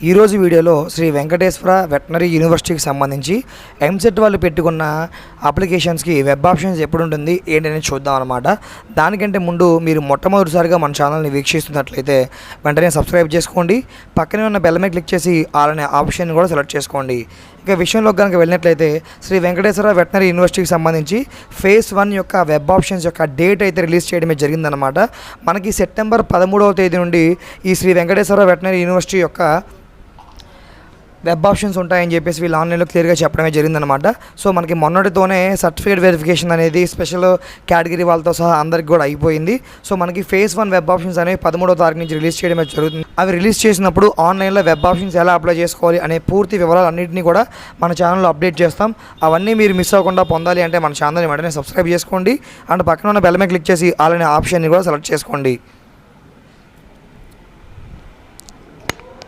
ఈరోజు వీడియోలో శ్రీ వెంకటేశ్వర వెటనరీ యూనివర్సిటీకి సంబంధించి ఎంసెట్ వాళ్ళు పెట్టుకున్న అప్లికేషన్స్కి వెబ్ ఆప్షన్స్ ఎప్పుడు ఉంటుంది ఏంటనేది చూద్దాం అనమాట దానికంటే ముందు మీరు మొట్టమొదటిసారిగా మన ఛానల్ని వీక్షిస్తున్నట్లయితే వెంటనే సబ్స్క్రైబ్ చేసుకోండి. పక్కనే ఉన్న బెల్ మీద క్లిక్ చేసి అలానే ఆప్షన్ కూడా సెలెక్ట్ చేసుకోండి. ఇక విషయంలో కనుక వెళ్ళినట్లయితే శ్రీ వెంకటేశ్వర వెటనరీ యూనివర్సిటీకి సంబంధించి ఫేజ్ వన్ యొక్క వెబ్ ఆప్షన్స్ యొక్క డేట్ అయితే రిలీజ్ చేయడమే జరిగిందనమాట మనకి సెప్టెంబర్ పదమూడవ తేదీ నుండి ఈ శ్రీ వెంకటేశ్వర వెటనరీ యూనివర్సిటీ యొక్క వెబ్ ఆప్షన్స్ ఉంటాయని చెప్పేసి వీళ్ళు ఆన్లైన్లో క్లియర్గా చెప్పడమే జరిగిందనమాట సో మనకి మొన్నటితోనే సర్టిఫికేట్ వెరిఫికేషన్ అనేది స్పెషల్ కేటగిరీ వాళ్ళతో సహా అందరికి కూడా అయిపోయింది. సో మనకి ఫేజ్ వన్ వెబ్ ఆప్షన్స్ అనేవి పదమూడో తారీఖు నుంచి రిలీజ్ చేయడమే జరుగుతుంది. అవి రిలీజ్ చేసినప్పుడు ఆన్లైన్లో వెబ్ ఆప్షన్స్ ఎలా అప్లై చేసుకోవాలి అనే పూర్తి వివరాలు అన్నింటినీ కూడా మన ఛానల్లో అప్డేట్ చేస్తాం. అవన్నీ మీరు మిస్ అవ్వకుండా పొందాలి అంటే మన ఛానల్ని వెంటనే సబ్స్క్రైబ్ చేసుకోండి. అండ్ పక్కన ఉన్న బెల్ మీద క్లిక్ చేసి అలానే ఆప్షన్ని కూడా సెలెక్ట్ చేసుకోండి.